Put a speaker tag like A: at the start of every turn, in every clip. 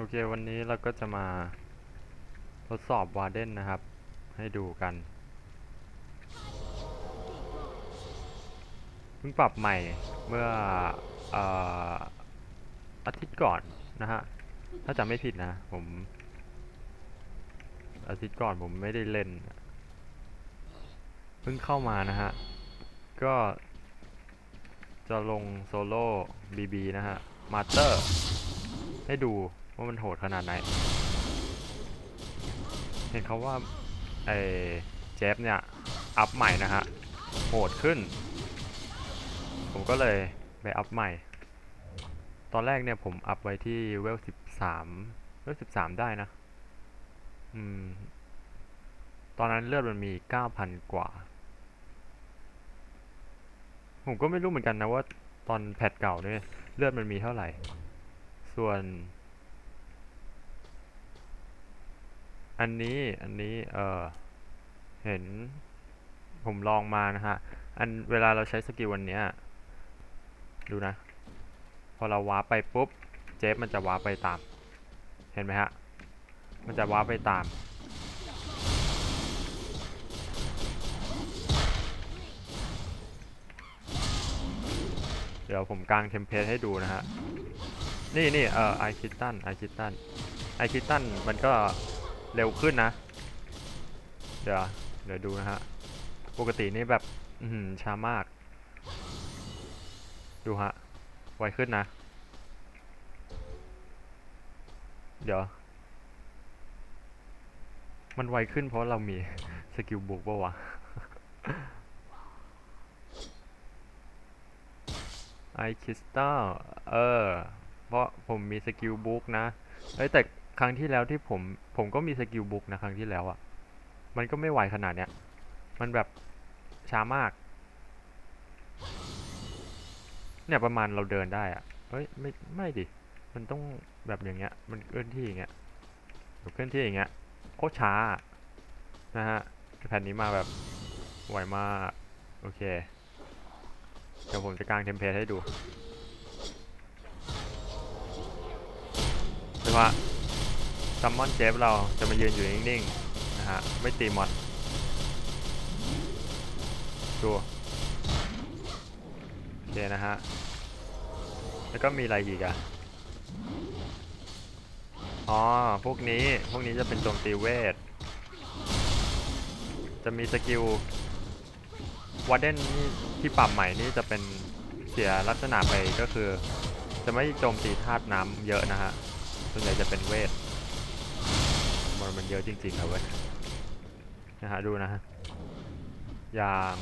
A: โอเค วันนี้เราก็จะมาทดสอบวาร์เดนนะครับ ให้ดูกันเพิ่งปรับใหม่เมื่อเอ่ออาทิตย์ก่อนนะฮะ ถ้าจำไม่ผิดนะ ผม อาทิตย์ก่อนผมไม่ได้เล่น เพิ่งเข้ามานะฮะ ก็จะลงโซโล่บีบีนะฮะ มาสเตอร์ให้ดู ว่ามันโหดขนาดไหน เห็นเขาว่าไอ้เจฟเนี่ย อัพใหม่นะฮะ โหดขึ้น ผมก็เลยไปอัพใหม่ ตอนแรกเนี่ยผมอัพไว้ที่เวลสิบสามเวลสิบสามได้นะ อืม ตอนนั้นเลือดมันมีเก้าพันกว่า ผมก็ไม่รู้เหมือนกันนะว่าตอนแพทเก่าเนี่ยเลือดมันมีเท่าไหร่ ส่วน อันนี้อันนี้เออเห็นผมลองมานะฮะ อันเวลาเราใช้สกิลวันเนี้ยดูนะ พอเราวาร์ปไปปุ๊บ เจฟมันจะวาร์ปไปตาม เห็นไหมฮะ มันจะวาร์ปไปตามเดี๋ยวผมกางเทมเพลตให้ดูนะฮะ นี่นี่เอ่อไอคิตันไอคิตันไอคิตันมันก็ เร็วขึ้นนะ เดี๋ยวเดี๋ยวดูนะฮะ ปกตินี่แบบ อืช้ามาก ดูฮะ ไวขึ้นนะ เดี๋ยว มันไวขึ้นเพราะเรามีสกิลบุกปะวะไอคิสตัลเออ เพราะผมมีสกิลบุ๊กนะเอ้ยแต่ ครั้งที่แล้วที่ผม ผมก็มีสกิลบุ๊กนะครั้งที่แล้วอะ่ะ มันก็ไม่ไหวขนาดเนี้ย มันแบบช้ามาก เนี่ยประมาณเราเดินได้อะ่ะ เฮ้ยไม่ไม่ดิ มันต้องแบบอย่างเงี้ย มันเคลื่อนที่อย่างเงี้ยเคลื่อนที่อย่างเงี้ยโคตรช้านะฮะแผ่นนี้มาแบบไวมาก โอเค เดี๋ยวผมจะกางเทมเพลตให้ดูคือว่า ซัมมอนเจฟเราจะมายืนอยู่นิ่งๆนะฮะไม่ตีมอนดูโอเคนะฮะแล้วก็มีอะไรอีกอะอ๋อพวกนี้พวกนี้จะเป็นโจมตีเวท จะมีสกิลวาร์เดนนี่ที่ปรับใหม่นี่จะเป็นเสียลักษณะไปก็คือ จะไม่โจมตีธาตุน้ำเยอะนะฮะส่วนใหญ่จะเป็นเวท มันมันเยอะจริงๆครับเว้ยนะฮะดูนะฮะอย่าง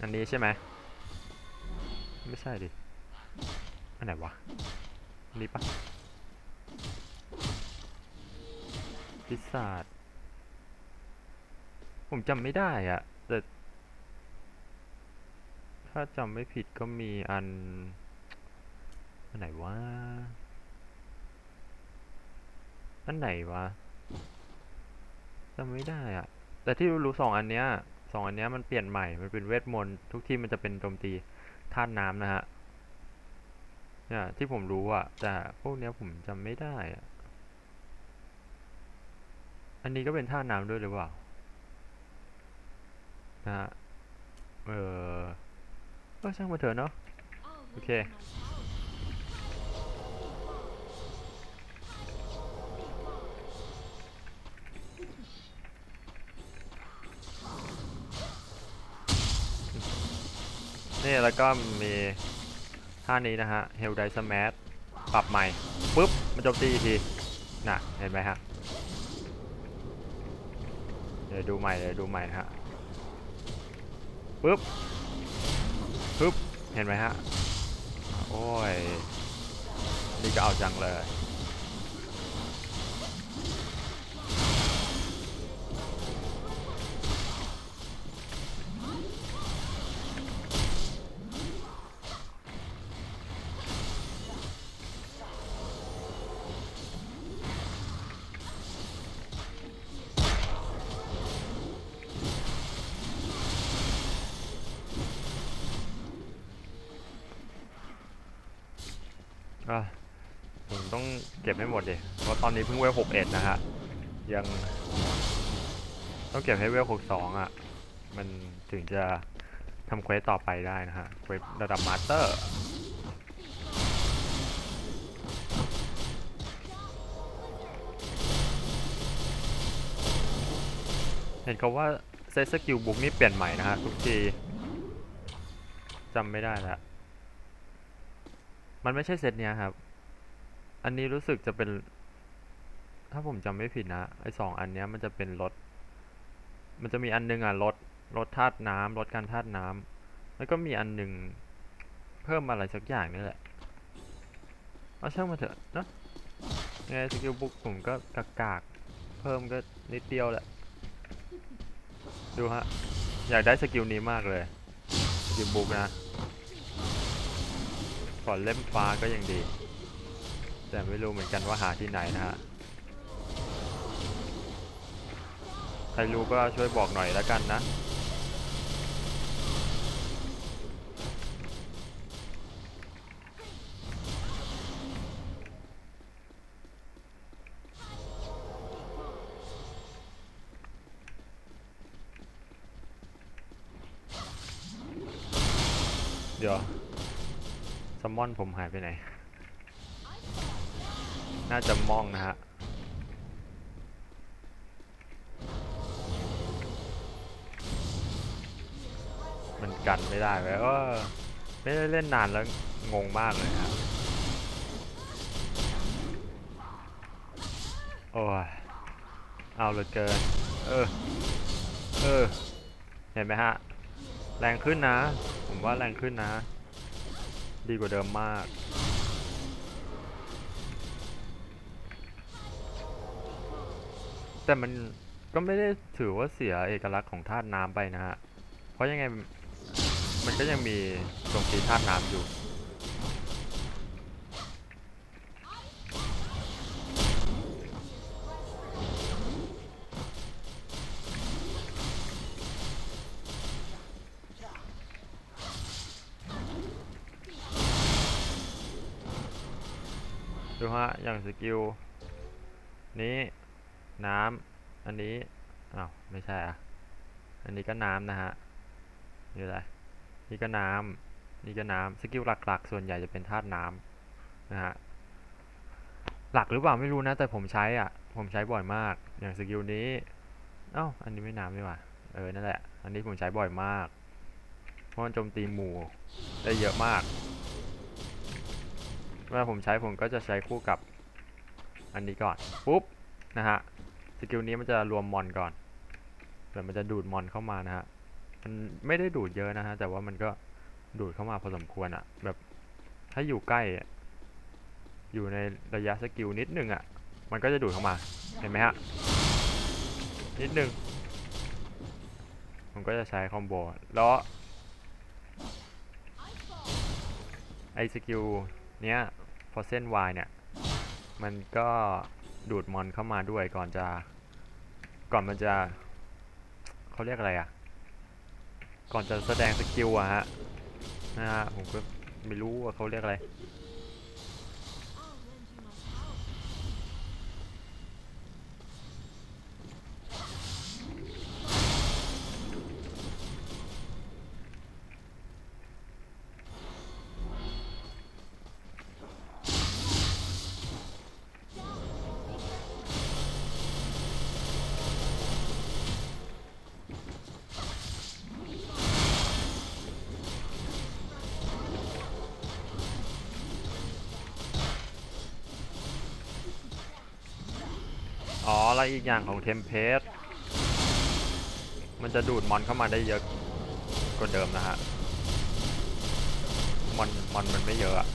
A: อันนี้ใช่ไหมไม่ใช่ดิอันไหนวะอันนี้ปะพิศาจผมจำไม่ได้อะแต่ถ้าจำไม่ผิดก็มีอันอันไหนวะ อันไหนวะจำไม่ได้อะแต่ที่รู้ๆสองอันเนี้ยสองอันเนี้ยมันเปลี่ยนใหม่ มันเป็นเวทมนต์ทุกที่มันจะเป็นโจมตีธาตุน้ำนะฮะ เนี่ยที่ผมรู้อะแต่พวกเนี้ยผมจำไม่ได้อะอันนี้ก็เป็นธาตุน้ำด้วยหรือเปล่า นะฮะ เออเออช่างมาเถอะเนาะ โอเค นี่แล้วก็มีท่านี้นะฮะ Hell d i s m a s h ปรับใหม่ปุ๊บมันโจมตีอีกทีน่ะเห็นไหมฮะเดี๋ยวดูใหม่เดี๋ยวดูใหม่ฮะปุ๊บปุ๊บเห็นไหมฮะโอ้ยนี่ก็เอาจังเลย ก็บให้หมดดิ เพราะตอนนี้เพิ่งเวล61นะฮะ ยังต้องเก็บให้เวล62อะ มันถึงจะทำเควสต่อไปได้นะฮะ เควสระดับมาสเตอร์เห็นเขาว่าเซตสกิลบุกนี่เปลี่ยนใหม่นะฮะทุกทีจำไม่ได้แล้ว มันไม่ใช่เซตเนี้ยครับ อันนี้รู้สึกจะเป็น ถ้าผมจำไม่ผิดนะไอสองอันเนี้ยมันจะเป็นรถ มันจะมีอันนึงอะรถรถธาตุน้ำรถการธาตุน้ำแล้วก็มีอันหนึ่งเพิ่มอะไรสักอย่างนี่แหละเอาช่างมาเถอะเนะไงสกิลบุกผมก็กากากเพิ่มก็นิดเดียวแหละ ดูฮะ อยากได้สกิลนี้มากเลยสกิลบุกนะก่อนเล่มฟ้าก็ยังดี แต่ไม่รู้เหมือนกันว่าหาที่ไหนนะฮะ ใครรู้ก็ช่วยบอกหน่อยแล้วกันนะเดี๋ยวซัมมอนผมหายไปไหน น่าจะมองนะฮะมันกันไม่ได้เลยเออไม่ได้เล่นนานแล้วงงมากเลยครับโอ้ยเอาเลือเกิน เออ เออ เห็นไหมฮะ แรงขึ้นนะ ผมว่าแรงขึ้นนะ ดีกว่าเดิมมาก แต่มันก็ไม่ได้ถือว่าเสียเอกลักษณ์ของธาตุน้ำไปนะฮะ เพราะยังไงมันก็ยังมีโจมตีธาตุน้ำอยู่ ดูฮะ อย่างสกิลนี้ น้ำอันนี้อ้าวไม่ใช่อะอันนี้ก็น้ำนะฮะนี่อะไรนี่ก็น้ำนี่ก็น้ำสกิลหลักๆ ส่วนใหญ่จะเป็นธาตุน้ำนะฮะหลักหรือเปล่าไม่รู้นะ แต่ผมใช้อะ ผมใช้บ่อยมาก อย่างสกิลนี้เอ้าอันนี้ไม่น้ำดีกว่าเออนั่นแหละ อันนี้ผมใช้บ่อยมาก เพราะมันโจมตีหมู่ได้เยอะมากเวลาผมใช้ผมก็จะใช้คู่กับอันนี้ก่อนปุ๊บนะฮะ สกิลนี้มันจะรวมมอนก่อนเดี๋ยวมันจะดูดมอนเข้ามานะฮะ มันไม่ได้ดูดเยอะนะฮะ แต่ว่ามันก็ดูดเข้ามาพอสมควรอะแบบถ้าอยู่ใกล้ อยู่ในระยะสกิลนิดนึงอะมันก็จะดูดเข้ามา เห็นไหมฮะ นิดนึงผมก็จะใช้คอมโบ แล้วไอสกิลเนี้ย พอเส้น Y เนี่ย มันก็ ดูดมอนเข้ามาด้วยก่อนจะ ก่อนมันจะเขาเรียกอะไรอะ่ะ ก่อนจะแสดงสกิลอะฮะนะฮะผมก็ไม่รู้ว่าเขาเรียกอะไร อ๋อแล้วอีกอย่างของเทมเพสมันจะดูดมอนเข้ามาได้เยอะกว่าเดิมนะฮะมอนมอนมันไม่เยอะ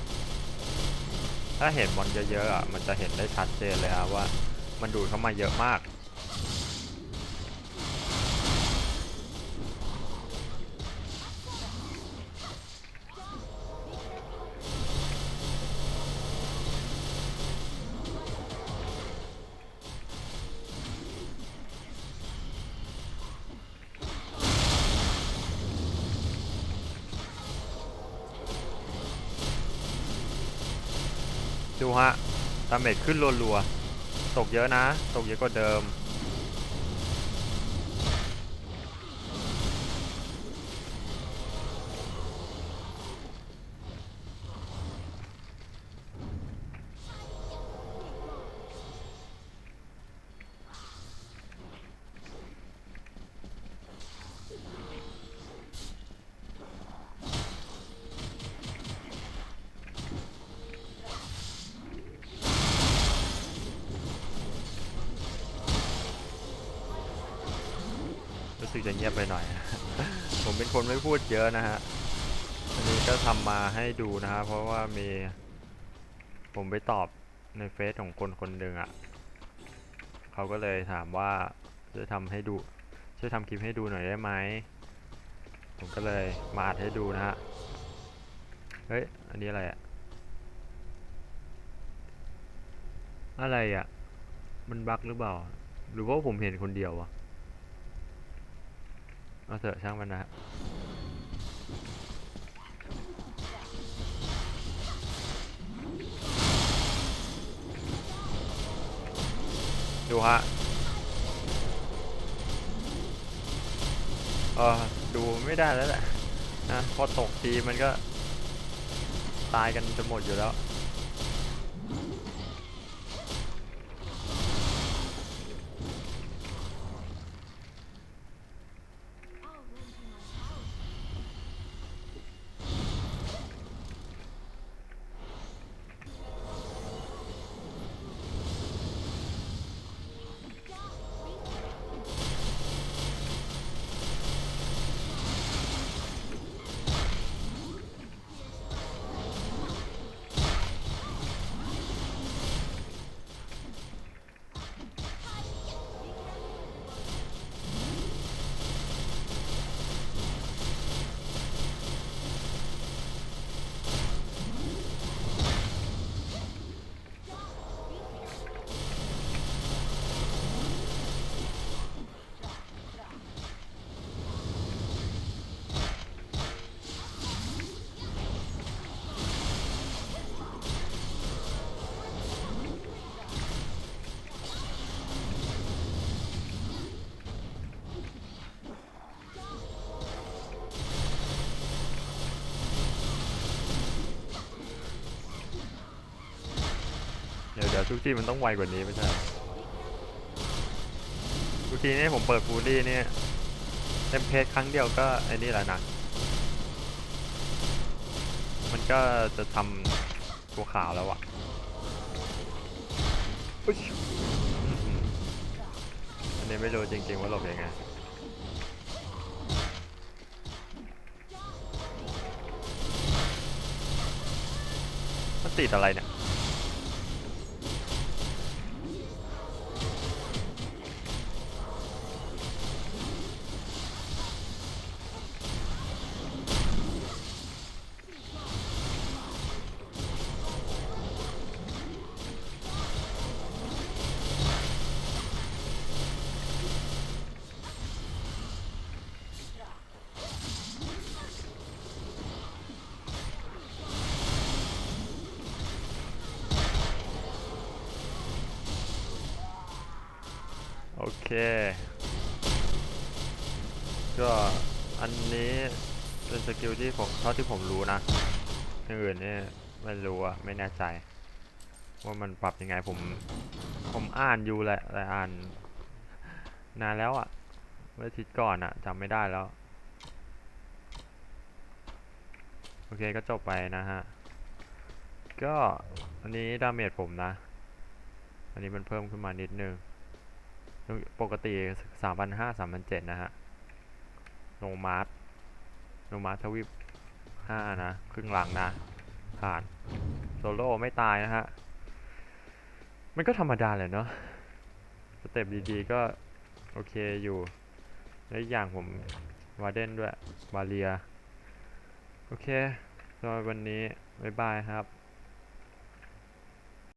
A: ถ้าเห็นมอนเยอะๆอะมันจะเห็นได้ชัดเจนเลยอะว่า มันดูดเข้ามาเยอะมาก ดูฮะาเมจขึ้นรัวๆตกเยอะนะ ตกเยอะกว่าเดิม รู้สึกจะเงียบไปหน่อย ผมเป็นคนไม่พูดเยอะนะฮะอันนี้ก็ทำมาให้ดูนะฮะเพราะว่ามี ผมไปตอบในเฟซของคนคนหนึ่งอะ่ะเขาก็เลยถามว่าช่วยทำให้ดูช่วยทำคลิปให้ดูหน่อยได้ไหมผมก็เลยมาอัดให้ดูนะฮะเฮ้ยอันนี้อะไรอะ่ะอะไรอะ่ะ มันบั๊กหรือเปล่า หรือว่าผมเห็นคนเดียววะ เอาเถอะช่างมันนะฮะดูฮะเออดูไม่ได้แล้วแหละนะพอตกทีมันก็ตายกันจะหมดอยู่แล้ว ทุกทีมันต้องไวกว่านี้ไม่ใช่เหรอทุกทีนี่ผมเปิดฟูลี่นี่เต็มเพจครั้งเดียวก็ไอ้นี่แหละนะมันก็จะทำตัวขาวแล้วอะอุ๊ยอื้อหืออันนี้ไม่รู้จริงๆว่าหลบยังไงมันติดอะไรเนี่ย ก็อันนี้เป็นสกิลที่ผมเท่าที่ผมรู้นะอย่างอื่นนี่ไม่รู้อะไม่แน่ใจ ว่ามันปรับยังไงผม ผมอ่านอยู่แหละแต่อ่าน นานแล้วอะเมื่ออาทิตย์ก่อนอะจำไม่ได้แล้ว โอเคก็จบไปนะฮะ ก็อันนี้ดาเมจผมนะ อันนี้มันเพิ่มขึ้นมานิดนึง ปกติสามพันห้าสามพันเจ็ดนะฮะลงมาร์ทลงมาร์ททวีปห้านะ ครึ่งหลังนะ ผ่าน โซโล่ไม่ตายนะฮะ มันก็ธรรมดาเลยเนาะสเต็ปดีๆก็ โอเคอยู่ และอีกอย่างผมวาเดนด้วยวาเลีย โอเคสำหรับวันนี้ บ๊ายบายครับ